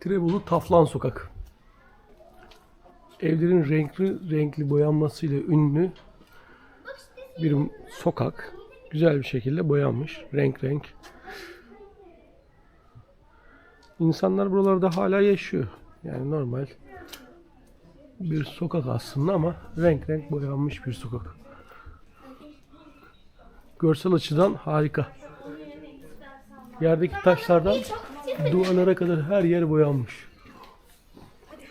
Trebolu Taflan Sokak. Evlerin renkli renkli boyanmasıyla ünlü bir sokak. Güzel bir şekilde boyanmış. Renk renk. İnsanlar buralarda hala yaşıyor. Yani normal bir sokak aslında ama renk renk boyanmış bir sokak. Görsel açıdan harika. Yerdeki taşlardan duvarlara kadar her yer boyanmış.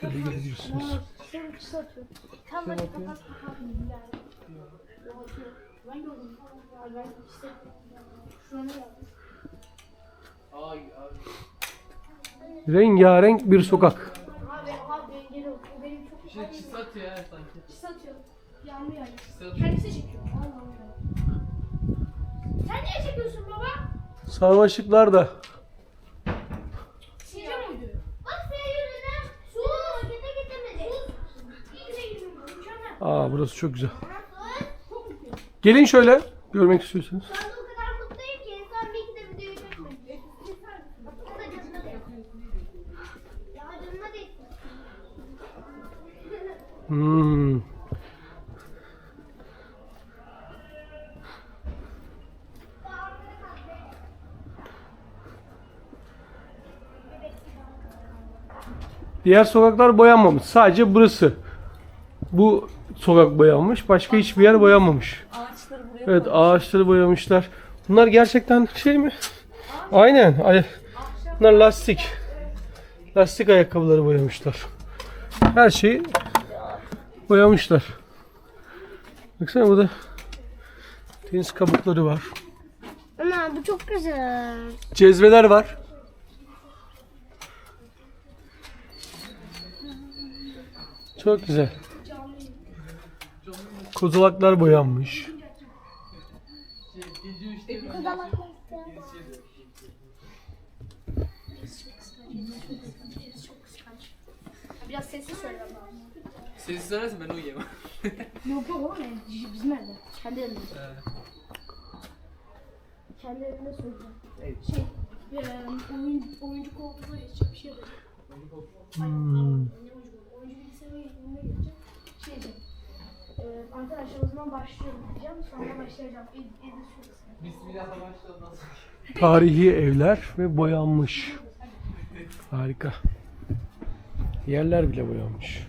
Şöyle görebilirsiniz. Rengarenk bir sokak. Abi abi engel ol. O benim çok Şey çiz atıyor ya sanki. Çiz atıyor. Yağmur yağıyor. Çiz atıyor. Kendisi çekiyor. Allah Allah. Sen niye çekiyorsun baba? Sarmaşıklar da Aa burası çok güzel. Gelin şöyle görmek istiyorsanız. Hmm. Diğer sokaklar boyanmamış. Sadece burası. Bu sokak boyanmış. Başka hiçbir yer boyanmamış. Ağaçları buraya Evet ağaçları boyamışlar. Bunlar gerçekten şey mi? Aynen. Ay- Bunlar lastik. Lastik ayakkabıları boyamışlar. Her şeyi boyamışlar. Baksana burada tenis kabukları var. Ana bu çok güzel. Cezveler var. Çok güzel. Kozalaklar boyanmış. Üçte Biraz sessiz söyle ama. Sessiz söylersen ben uyuyamam. Yok yok oğlum bizim evde. Kendi evimde. Kendi evimde söyleyeceğim. Şey, e, oyun, oyuncu koltuğuna geçeceğim. Bir şey yapacağım. Hmm. Oyuncu, oyuncu bilgisayara yanına geçeceğim. Şey diyeceğim. E, arkadaşlar o zaman başlıyorum diyeceğim. Sonra başlayacağım. Ed, Edis çok kısa. Bismillah'la başla ondan sonra. Tarihi evler ve boyanmış. Harika. Yerler bile boyanmış.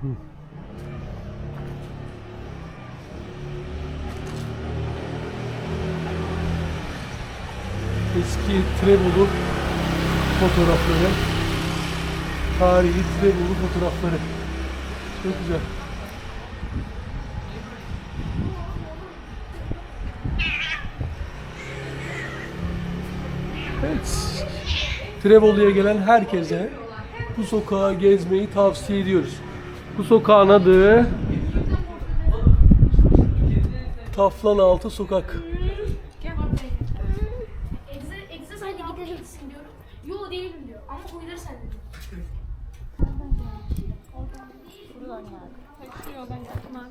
Hı. Eski Trebolu fotoğrafları. Tarihi Trebolu fotoğrafları. Çok güzel. Evet. Trebolu'ya gelen herkese bu sokağı gezmeyi tavsiye ediyoruz. Bu sokağın adı Taflanaltı Sokak. Egze, egze hadi gidelim diyorum. Yo değilim diyor. Ama huyları sen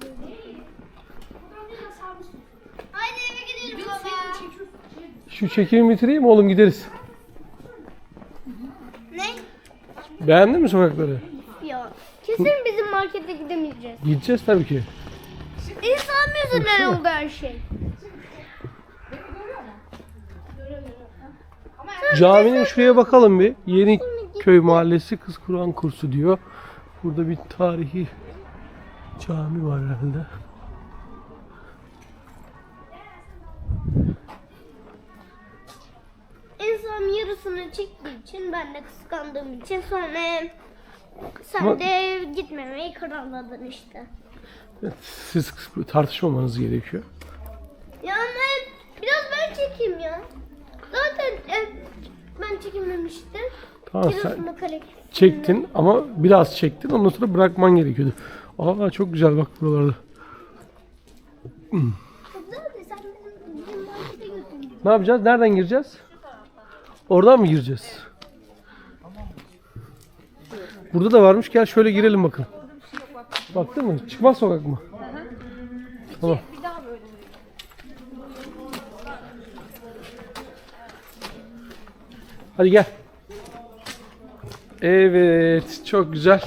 dedi. Haydi eve gidelim baba. Şu çekimi bitireyim oğlum gideriz. Ne? Beğendin mi sokakları? Ya kesin bizim markete gidemeyeceğiz. Gideceğiz tabii ki. İnsan yüzünden oldu her şey. Caminin şuraya bakalım bir. Yeni köy mahallesi kız Kur'an kursu diyor. Burada bir tarihi cami var herhalde. İnsan yarısını çektiği için ben de kıskandığım için sonra sen Ama- de gitmemeyi kararladın işte. Evet, siz tartışmamanız gerekiyor. Ya ama biraz ben çekeyim ya. Zaten e, ben çekilmemiştim. Tamam sen Yarısını kale çektin ama biraz çektin ondan sonra bırakman gerekiyordu. Aa çok güzel bak buralarda. Ne yapacağız? Nereden gireceğiz? Oradan mı gireceğiz? Burada da varmış. Gel şöyle girelim bakın. Baktın mı? Çıkmaz sokak mı? Tamam. Hadi gel. Evet, çok güzel.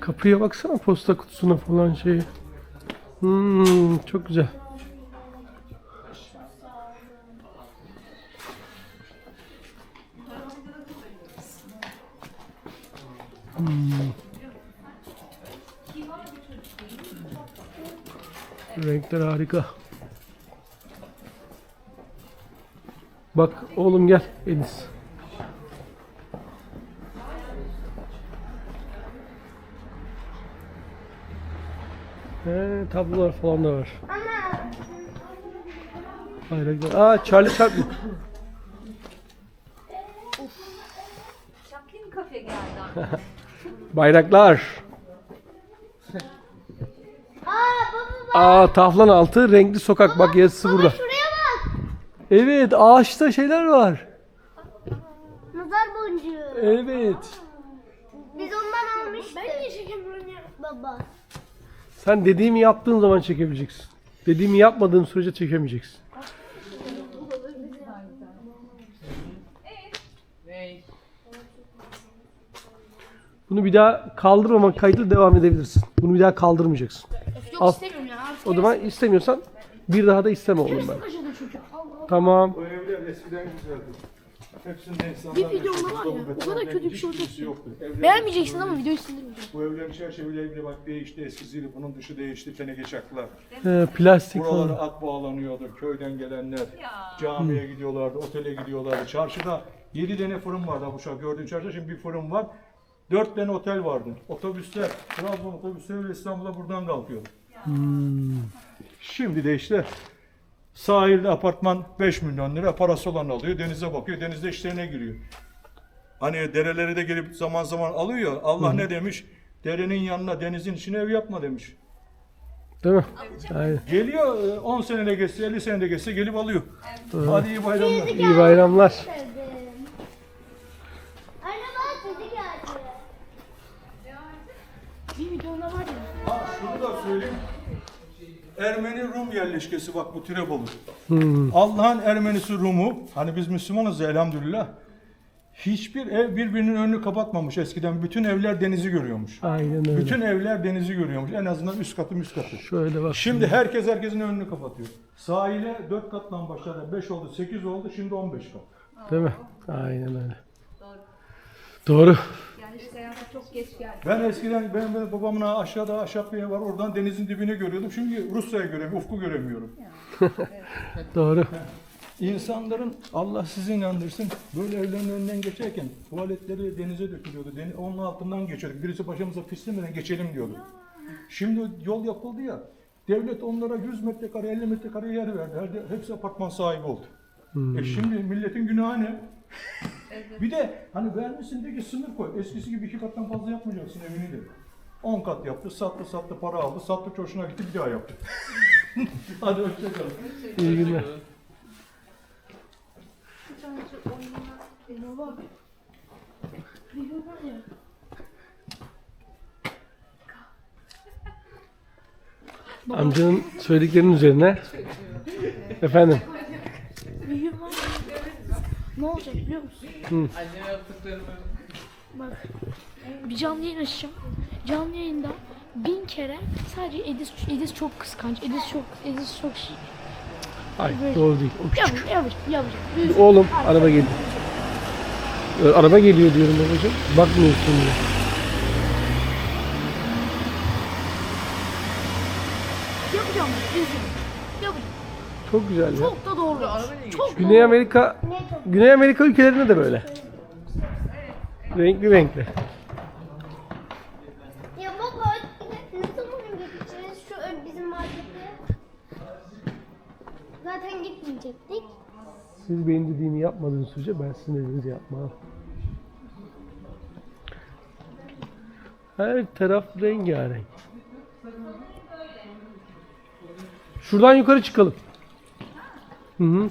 Kapıya baksana posta kutusuna falan şey. Hmm, çok güzel. Renkler harika. Bak oğlum gel Enis. He, tablolar falan da var. Bayraklar. Aa Charlie Chaplin. Chaplin kafe geldi. Bayraklar. Aa baba bak. Aa taflan altı renkli sokak. Bak yazısı burada. Şuraya. Evet ağaçta şeyler var. Nazar boncuğu. Evet. Biz ondan almıştık. Ben niye çekemiyorum ya? Baba. Sen dediğimi yaptığın zaman çekebileceksin. Dediğimi yapmadığın sürece çekemeyeceksin. Bunu bir daha kaldırmamak kaydı devam edebilirsin. Bunu bir daha kaldırmayacaksın. Yok Al. istemiyorum ya. Artık O zaman istemiyorsan bir daha da isteme oğlum ben. çocuk. Tamam. Bu evler eskiden güzeldi. Hepsinde insanlar... Bir videomda var ya, o kadar kötü bir şey olacak ki. Beğenmeyeceksin ama videoyu sildirmeyeceğim. Bu evlerin çerçeveleri bile bak değişti eskisiyle. Bunun dışı değişti. Teneke çaklar. He, plastik Buralara falan. at bağlanıyordu. Köyden gelenler camiye gidiyorlardı, otele gidiyorlardı. Çarşıda 7 tane fırın vardı bu şarkı. Gördüğün çarşıda şimdi bir fırın var. 4 tane otel vardı. Otobüsler, Trabzon otobüsleri ve İstanbul'a buradan kalkıyordu. Şimdi de işte sahilde apartman 5 milyon lira parası olan alıyor. Denize bakıyor. Denizde işlerine giriyor. Hani dereleri de gelip zaman zaman alıyor. Allah ne demiş? Derenin yanına denizin içine ev yapma demiş. Değil mi? Aynen. Geliyor e, 10 senede geçse 50 senede geçse gelip alıyor. Hadi iyi bayramlar. İyi bayramlar. Ermeni Rum yerleşkesi bak bu Tirebolu. Hmm. Allah'ın Ermenisi Rum'u hani biz Müslümanız ya elhamdülillah. Hiçbir ev birbirinin önünü kapatmamış eskiden. Bütün evler denizi görüyormuş. Aynen öyle. Bütün evler denizi görüyormuş. En azından üst katı üst katı. Şöyle bak. Şimdi herkes herkesin önünü kapatıyor. Sahile 4 kattan başladı. 5 oldu, 8 oldu, şimdi 15 kat. Değil mi? Aynen öyle. Doğru. Çok geç geldi. Ben eskiden benim, benim babamın aşağıda ahşap bir ev var. Oradan denizin dibini görüyordum. Şimdi Rusya'yı göremiyorum, ufku göremiyorum. Doğru. İnsanların Allah sizi inandırsın böyle evlerin önünden geçerken tuvaletleri denize dökülüyordu. Deniz, onun altından geçiyorduk. Birisi başımıza pislemeden geçelim diyordu. Şimdi yol yapıldı ya. Devlet onlara 100 metrekare 50 metrekare yer verdi. Hepsi apartman sahibi oldu. E şimdi milletin günahı ne? Bir de hani vermişsin de ki sınır koy. Eskisi gibi iki kattan fazla yapmayacaksın evini de. 10 kat yaptı, sattı sattı para aldı, sattı hoşuna gitti bir daha yaptı. Hadi hoşçakalın. İyi günler. Bir. Video var ya. Amcanın söylediklerinin üzerine. Efendim. Ne olacak biliyor musun? Anneme yaptıklarımı. Bak. Bir canlı yayın açacağım. Canlı yayında bin kere sadece Edis, Edis çok kıskanç. Edis çok, Edis çok şey. Hayır doğru değil. O küçük. Yavrum, yavrum. Büyük. Oğlum araba geliyor. Ee, Araba geliyor diyorum babacığım. Bakmıyorsun diye. Çok güzel ya. Çok da doğru. Çok Güney doğru. Amerika Güney Amerika ülkelerinde de böyle. Renkli renkli. Ya baba ne zaman gideceğiz şu ön- bizim markete? Zaten gitmeyecektik. Siz benim dediğimi yapmadığınız sürece ben sizin dediğinizi yapmam. Her taraf rengarenk. Şuradan yukarı çıkalım. Hı hı.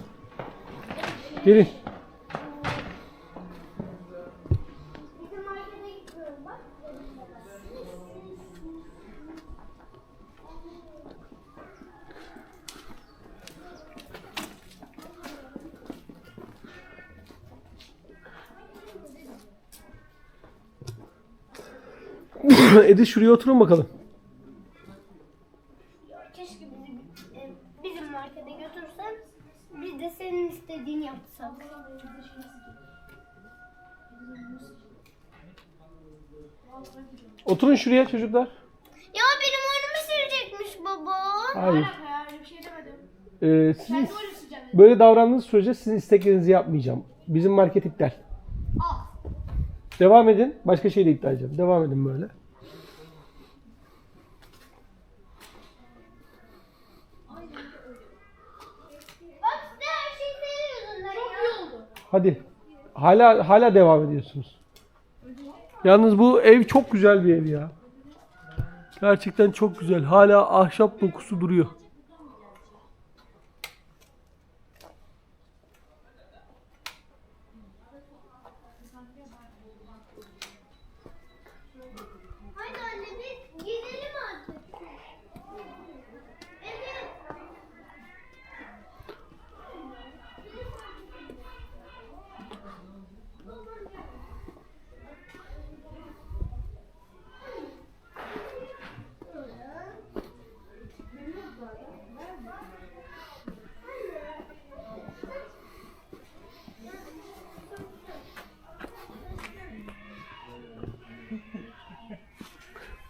Gelin. Edi şuraya oturun bakalım. Biz de senin istediğini yapsak. Oturun şuraya çocuklar. Ya benim oyunumu silecekmiş baba. Hayır. Ee, siz böyle davrandığınız sürece sizin isteklerinizi yapmayacağım. Bizim market iptal. Devam edin. Başka şey de iptal edeceğim. Devam edin böyle. Bak size her şey senin yüzünden ya. Hadi. Hala hala devam ediyorsunuz. Yalnız bu ev çok güzel bir ev ya. Gerçekten çok güzel. Hala ahşap dokusu duruyor.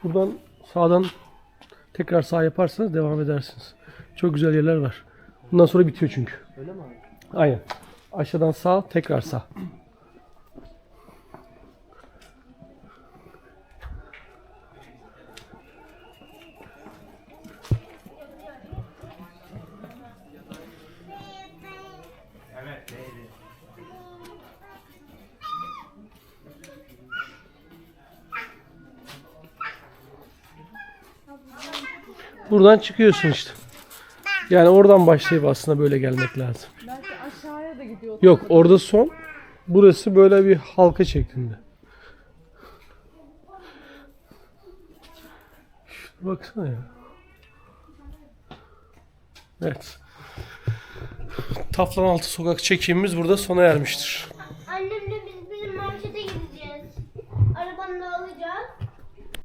Buradan sağdan tekrar sağ yaparsanız devam edersiniz. Çok güzel yerler var. Bundan sonra bitiyor çünkü. Öyle mi abi? Aynen. Aşağıdan sağ, tekrar sağ. Buradan çıkıyorsun işte. Yani oradan başlayıp aslında böyle gelmek lazım. Belki aşağıya da gidiyor. Yok orada son. Burası böyle bir halka şeklinde. Şuna baksana ya. Evet. Taflan altı sokak çekimimiz burada sona ermiştir. Annemle biz bir markete gideceğiz. Arabanla alacağız.